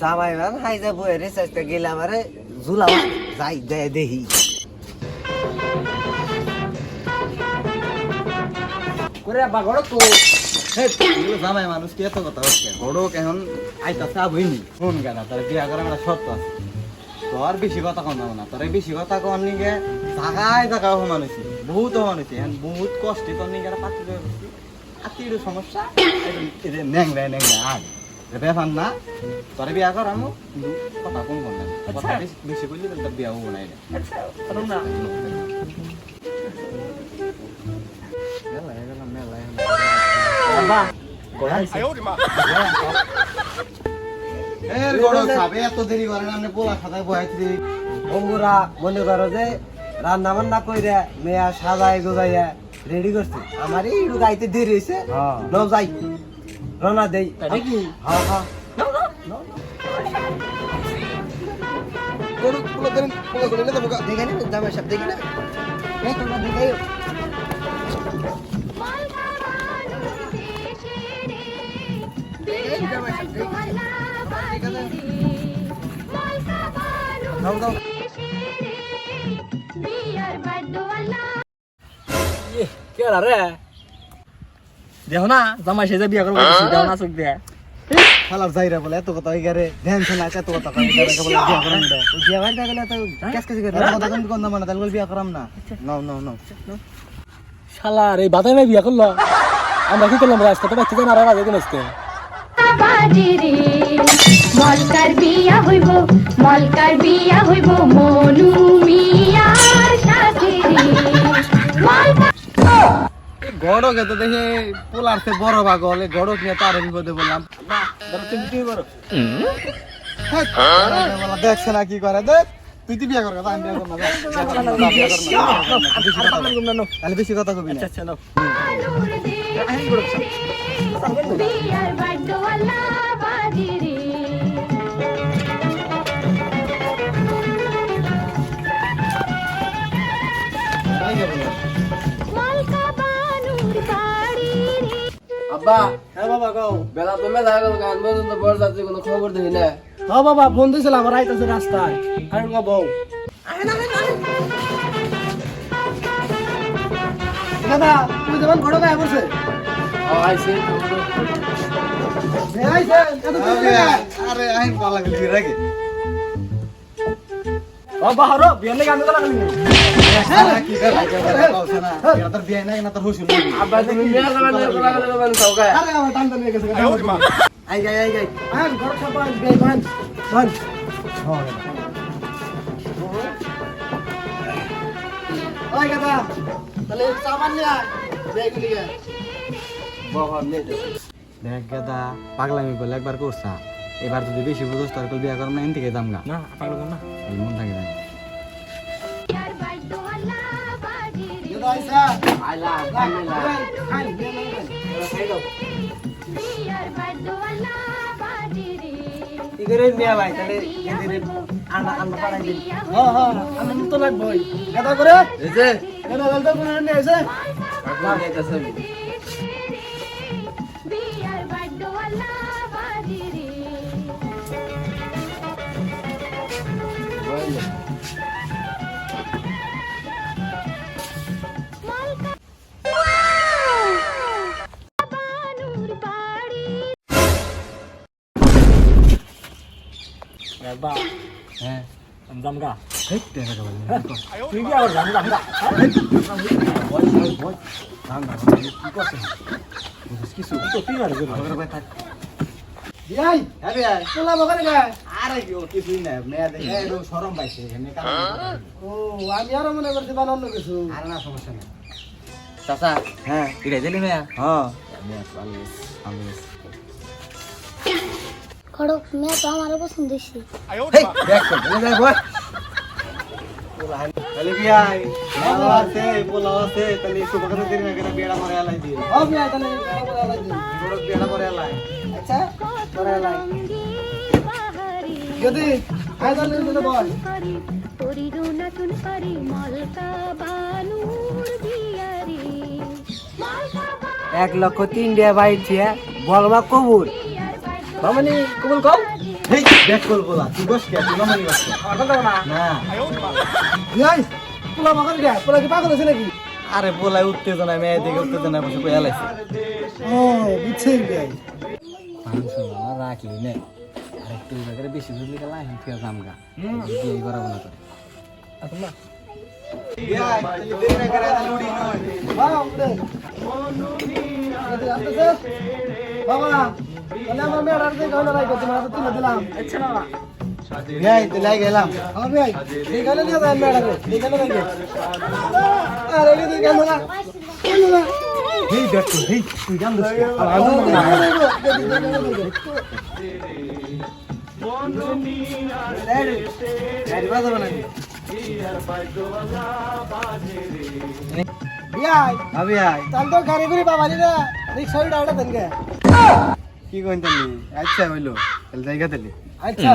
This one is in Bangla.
জামাই মান হাই যা বয়ে রে চেষ্টা গেলে আমারে যাই, দে দেহি। করে তো। জামাই মানুষ কি এত কথা হচ্ছে? গড়ক এখন আইতাছে আবইনি ফোন গেলা, তোর বিয়া করার একটা শর্ত আছে। তোর বেশি কথা কম না, তোর বেশি কথা কম নিগে জাগায় জাগায় সমান হয়েছে বহুত সমান হয়েছে এখন বহুত কষ্টে তোর নিগে পাতি আত্মীয় সমস্যা ন্যাংরা ন্যাংরা ব্যাপার না তোর বিয়া কর আমি কিন্তু কথা কম কম না। কথা বেশি বেশি করলে তোর বিয়া হব না। এটা আচ্ছা করে বহাইছি বন্ধুরা মনে করো যে রান্না বান্না কইরা মেয়া সাজাই গোজাইয়া রেডি করছি। আমার এই গাইতে দেরি হয়েছে হ্যাঁ। যাই। রওনা দেই তাই কি হ্যাঁ হ্যাঁ গড়ক পোলা দেন পোলা করে নিতে বোকা দেখে নি জামাই সব দেখি না এই তোমরা দেখে দাও দাও কে রে দেখো না জামাই সেজে বিয়া করব দেখো না চোখ দিয়ে। খালার যাইরা বলে এত কথা হই গেরে ধ্যান ছেলে আছে এত কথা কই গেরে বলে বিয়া করাম না বিয়া বাড়ি থাকলে তো কেস কেস করে কথা কোন কোন মানে তাহলে বলে বিয়া করাম না। নাও নাও নাও। শালার এই বাতাই বিয়া করল? আমরা কি করলাম রাস্তা তো বাচ্চা না রাজা কোন বাজিরে মলকার বিয়া হইব মলকার বিয়া হইব মনু মিয়ার গড়ক তো দেখে পোলার সে বড় পাগল এই গড়ক নিয়ে তার বিপদে বললাম বলা দেখছে না কি করে দেখ তুই তুই বিয়া কর কথা আমি বিয়া করব না। তাহলে বেশি কথা কবি না। আচ্ছা আব্বা হ্যাঁ বাবা। গাও বেলা তো মেলা গেল গান পর্যন্ত বড় যাত্রী কোনো খবর দেখি না। হ্যাঁ বাবা ফোন দিয়েছিলাম আমার আইতাছে রাস্তায়। আর বউ। দাদা তুই যেমন ঘোড়া গায়ে বসে? আরে আইন পালা গেলি রাগে বাবা হরো বিয়ে নেই আমি তো লাগালি কি করে পাওছ না এটা তোর বিয়া নাই না তোর হুসুল লাগি আব্বা তুমি মেলা গান লাগা লাগা গান খাও গায় আরে আমার টান টান নিয়ে গেছে আই গাই আই গাই আন ঘর খাবা বিয়ে মান মান ওই গাদা তাহলে সাবান নিয়ে আয় বেগ নিয়ে বাবা নেই দেখ গাদা পাগলামি বলে একবার করছা এবার যদি বেশি বুঝোস তোর বিয়া করম না এন থেকে দাম গা। না পাগল না। এই মন থাকে না। বিয়ার বাড্ডওয়ালা বাজিরে আইসা আইলা খাই বিয়ে না খাই দাও বিয়ার বাড্ডওয়ালা বাজিরে কি বাবা হ্যাঁ আমি জামগা হেট দেখা যাবে তুই কি আবার জামগা জামগা দাম কি করছ কিছু তো তুই আর থাক হ্যাঁ বিয়া তোলা বকারে গায় আরে কি ও কিছুই না মেয়া দেখে একটু শরম পাইছে এমনি কারণ ও আমি আরও মনে করছি বান অন্য কিছু আর না সমস্যা নেই চাচা হ্যাঁ এটা দিলি মিয়া হ্যাঁ পারলে আমি খড়ক মেয়ে তো আমারও পছন্দ হয়েছে হেই দেখ তো বলে যাই বল তাহলে বিয়াই ভালো আছে পোলা আছে তাহলে সুবাকাতে দিন না কেন বিয়াটা মরে আলাই দিয়ে ও বিয়াই তাহলে কারা করে আলাই দিন বড় বিয়াটা মরে আলাই আচ্ছা করে আলাই বাহারি যদি আয় তাহলে দিতে বল করি করিরু নতুন করি মলকা বানুর বিয়ারি মলকা এক লক্ষ তিন ডিয়া বাইর ছিয়া বলবা কবুল বিয়ার বাড্ডওয়ালা মামনি কবুল বাজিরে হেই ব্যাক কল বলা তুই বস কে তুই নমানি বস না। না। এই পোলা মাখান গে পোলা কি পাগল আছে নাকি? আরে বলাই উত্তেজনা মেয়ে দিকে উত্তেজনা বসে কই এলাইছে ও বুঝছি গে। মানুষ না রাখলি নে। আর একটু জায়গায় বেশি বুঝলি গেলা এখন ফিরে করাবো না তোর আসুন না। দেখে হাতে তুলে দিলাম আচ্ছা না না ভাই তুই গেলাম আমার ভাই এখানে নিয়ে যান আর দিকে কেন না না হেই হেই তুই গান দোস আয় তাহলে তো গাড়ি না দেন গে কি কইন তালি আচ্ছা হইল তাহলে জায়গা তালি আচ্ছা